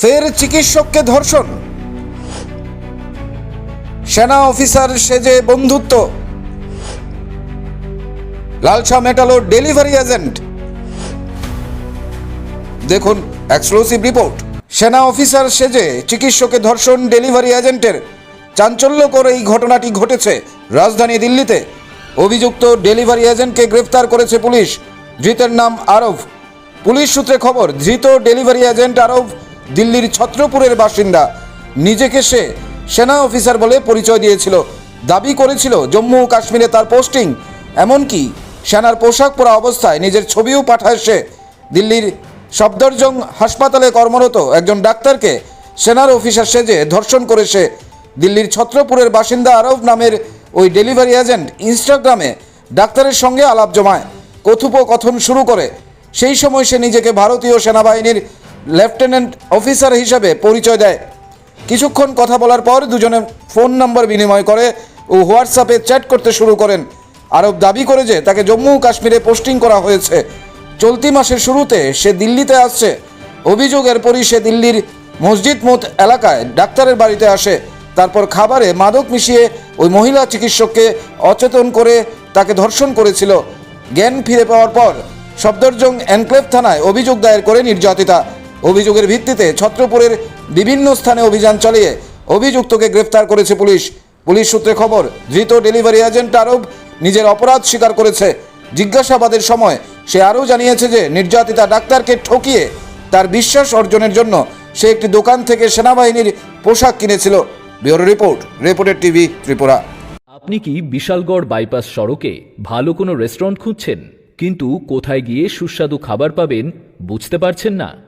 ফের চিকিৎসককে ধর্ষণ। সেনা অফিসার সেজে বন্ধুত্ব। লালসা মেটালো ডেলিভারি এজেন্ট। দেখুন এক্সক্লুসিভ রিপোর্ট। সেনা অফিসার সেজে চিকিৎসকে ধর্ষণ ডেলিভারি এজেন্টের চাঞ্চল্যকর এই ঘটনাটি ঘটেছে রাজধানী দিল্লিতে। অভিযুক্ত ডেলিভারি এজেন্টকে গ্রেফতার করেছে পুলিশ। ধৃতের নাম আরব। পুলিশ সূত্রে খবর, ধৃত ডেলিভারি এজেন্ট আরব দিল্লির ছত্রপুরের বাসিন্দা। নিজেকে সে সেনা অফিসার বলে পরিচয় দিয়েছিল। দাবি করেছিল জম্মু ও কাশ্মীরে তার পোস্টিং। এমনকি সেনার পোশাক পরা অবস্থায় নিজের ছবিও পাঠায় সে। দিল্লির সফদরজং হাসপাতালে কর্মরত একজন ডাক্তারকে সেনার অফিসার সেজে ধর্ষণ করে সে। দিল্লির ছত্রপুরের বাসিন্দা আরব নামের ওই ডেলিভারি এজেন্ট ইনস্টাগ্রামে ডাক্তারের সঙ্গে আলাপ জমায়। কথোপকথন শুরু করে। সেই সময় সে নিজেকে ভারতীয় সেনাবাহিনীর লেফটেন্যান্ট অফিসার হিসাবে পরিচয় দেয়। কিছুক্ষণ কথা বলার পর দুজনে ফোন নম্বর বিনিময় করে ও হোয়াটসঅ্যাপে চ্যাট করতে শুরু করেন। আরব দাবি করে যে তাকে জম্মু কাশ্মীরে পোস্টিং করা হয়েছে। চলতি মাসের শুরুতে সে দিল্লিতে আসছে। অভিযোগ এরপরই সে দিল্লির মসজিদ মোত এলাকায় ডাক্তারের বাড়িতে আসে। তারপর খাবারে মাদক মিশিয়ে ওই মহিলা চিকিৎসককে অচেতন করে তাকে ধর্ষণ করেছিল। জ্ঞান ফিরে পাওয়ার পর সফদরজং এনক্লেভ থানায় অভিযোগ দায়ের করে নির্যাতিতা। অভিযোগের ভিত্তিতে ছত্রপুরের বিভিন্ন স্থানে অভিযান চালিয়ে অভিযুক্তকে গ্রেফতার করেছে পুলিশ। পুলিশ সূত্রে খবর, ধৃত ডেলিভারি এজেন্ট আরব নিজের অপরাধ স্বীকার করেছে। জিজ্ঞাসাবাদের সময় সে আরও জানিয়েছে যে নির্যাতিতা ডাক্তারকে ঠকিয়ে তার বিশ্বাস অর্জনের জন্য সে একটি দোকান থেকে সেনাবাহিনীর পোশাক কিনেছিল। ব্যুরো রিপোর্ট রিপোর্টের টিভি, ত্রিপুরা। আপনি কি বিশালগড় বাইপাস সড়কে ভালো কোনো রেস্টুরেন্ট খুঁজছেন? কিন্তু কোথায় গিয়ে সুস্বাদু খাবার পাবেন বুঝতে পারছেন না।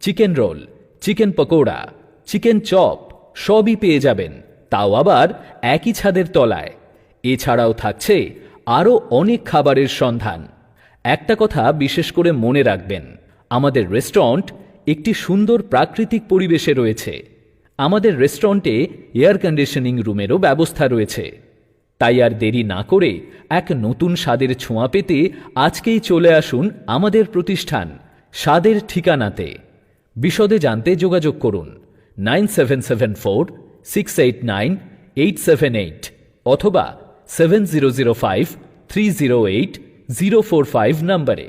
chicken roll, chicken pakora, chicken chop সবই পেয়ে যাবেন। তাও আবার একই ছাদের তলায়। এছাড়াও থাকছে আরও অনেক খাবারের সন্ধান। একটা কথা বিশেষ করে মনে রাখবেন, আমাদের রেস্টুরেন্ট একটি সুন্দর প্রাকৃতিক পরিবেশে রয়েছে। আমাদের রেস্টুরেন্টে এয়ার কন্ডিশনিং রুমেরও ব্যবস্থা রয়েছে। তাই আর দেরি না করে এক নতুন স্বাদের ছোঁয়া পেতে আজকেই চলে আসুন আমাদের প্রতিষ্ঠান, স্বাদের ঠিকানাতে। বিশদে জানতে যোগাযোগ করুন nine seven seven four, six eight nine, eight seven eight অথবা seven zero zero five, three zero eight, zero four five নম্বরে।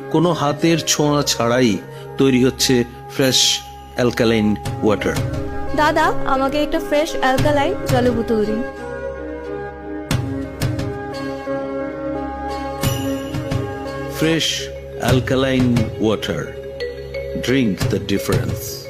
কোনো হাতের ছোঁয়া ছাড়াই তৈরি হচ্ছে ফ্রেশ অ্যালকালাইন ওয়াটার দাদা আমাকে একটা ফ্রেশ অ্যালকালাইন জলের বোতল দিন fresh alkaline water drink the difference.